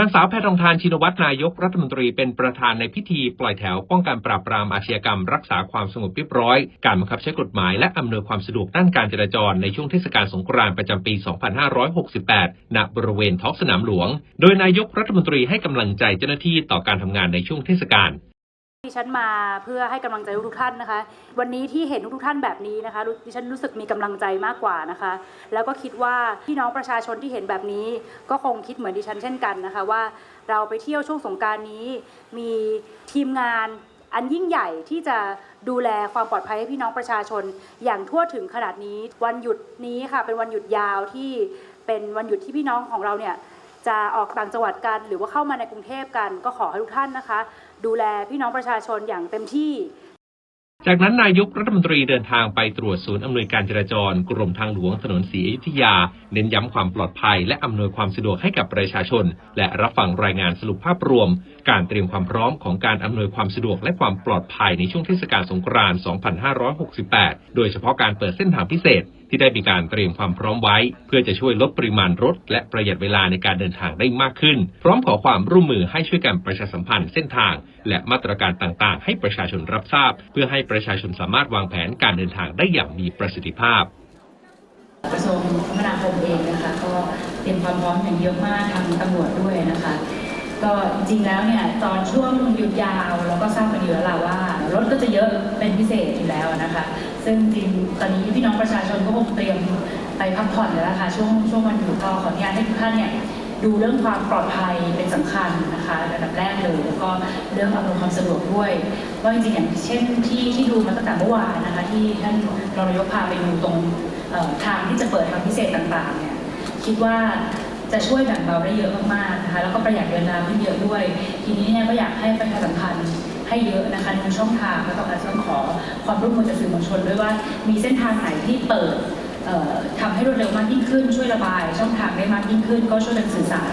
นางสาวแพทองทานชินวัตรนายกรัฐมนตรีเป็นประธานในพิธีปล่อยแถวป้องกันปราบปรามอาชญากรรม รักษาความสงบเรียบร้อย การบังคับใช้กฎหมายและอำนวยความสะดวกด้านการจราจรในช่วงเทศกาลสงกรานต์ประจำปี 2568 ณ บริเวณท้องสนามหลวง โดยนายกรัฐมนตรีให้กำลังใจเจ้าหน้าที่ต่อการทำงานในช่วงเทศกาล ดิฉันมาเพื่อให้กำลังใจทุกท่านนะคะ วันนี้ที่เห็นทุกท่านแบบนี้นะคะดิฉันรู้สึกมีกำลังใจมากกว่านะคะ แล้วก็คิดว่าพี่น้องประชาชนที่เห็นแบบนี้ ก็คงคิดเหมือนดิฉันเช่นกันนะคะว่าเราไปเที่ยวช่วงสงการนี้ มีทีมงานอันยิ่งใหญ่ที่จะดูแลความปลอดภัยให้พี่น้องประชาชน อย่างทั่วถึงขนาดนี้ วันหยุดนี้ค่ะเป็นวันหยุดยาวที่เป็นวันหยุดที่พี่น้องของเราเนี่ย จะออกต่างจังหวัดกัน หรือว่าเข้ามาในกรุงเทพกัน ก็ขอให้ทุกท่านนะคะ ดูแลพี่น้องประชาชนอย่างเต็มที่ จากนั้นนายกรัฐมนตรีเดินทางไปตรวจศูนย์อำนวยการจราจร กรมทางหลวงถนนศรีอยุธยา เน้นย้ำความปลอดภัย และอำนวยความสะดวกให้กับประชาชน และรับฟังรายงานสรุปภาพรวม การเตรียมความพร้อมของการอำนวยความสะดวกและความปลอดภัยในช่วงเทศกาลสงกรานต์ 2568 โดยเฉพาะการเปิดเส้นทางพิเศษ ที่ได้มีการเตรียมความพร้อมไว้ เพื่อจะช่วยลดปริมาณรถ และประหยัดเวลาในการเดินทางได้มากขึ้น พร้อมขอความร่วมมือให้ช่วยกันประชาสัมพันธ์เส้นทาง และมาตรการต่างๆ ให้ประชาชนรับทราบ เพื่อให้ประชาชนสามารถวางแผนการเดินทางได้อย่างมีประสิทธิภาพกระทรวงคมนาคมเองนะคะก็เตรียมความพร้อมอย่างเยอะมากทางตำรวจด้วยนะคะ ก็จริงๆแล้วเนี่ยตอนช่วงหยุดยาวเราก็ทราบกันอยู่แล้วล่ะว่า รถก็จะเยอะเป็นพิเศษอยู่แล้วนะคะ ซึ่งจริงตอนนี้พี่น้องประชาชนก็คงเตรียมไปพักผ่อนแล้วนะคะช่วงช่วงวันหยุดก็ขออนุญาตให้ทุกท่านเนี่ยดูเรื่องความปลอดภัยเป็นสำคัญนะคะระดับแรกเลยแล้วก็เรื่องอำนวยความสะดวกด้วยว่าจริงๆอย่างเช่นที่ที่ดูมาตั้งแต่เมื่อวานนะคะที่ท่านรองนายกพาไปดูตรงทางที่จะเปิดทางพิเศษต่างๆเนี่ยคิดว่าจะช่วยแบ่งเบาได้เยอะมากๆนะคะแล้วก็ประหยัดเวลาขึ้นเยอะด้วย ทีนี้เนี่ยก็อยากให้ประชาสัมพันธ์ ให้เยอะนะคะในช่องทางแล้วก็อาจจะต้องขอความร่วมมือจากสื่อมวลชนด้วยว่า มีเส้นทางไหนที่เปิดเอ่อทำให้รวดเร็วมากยิ่งขึ้น ช่วยระบาย ช่องทางได้มากยิ่งขึ้น ก็ช่วยกันสื่อสาร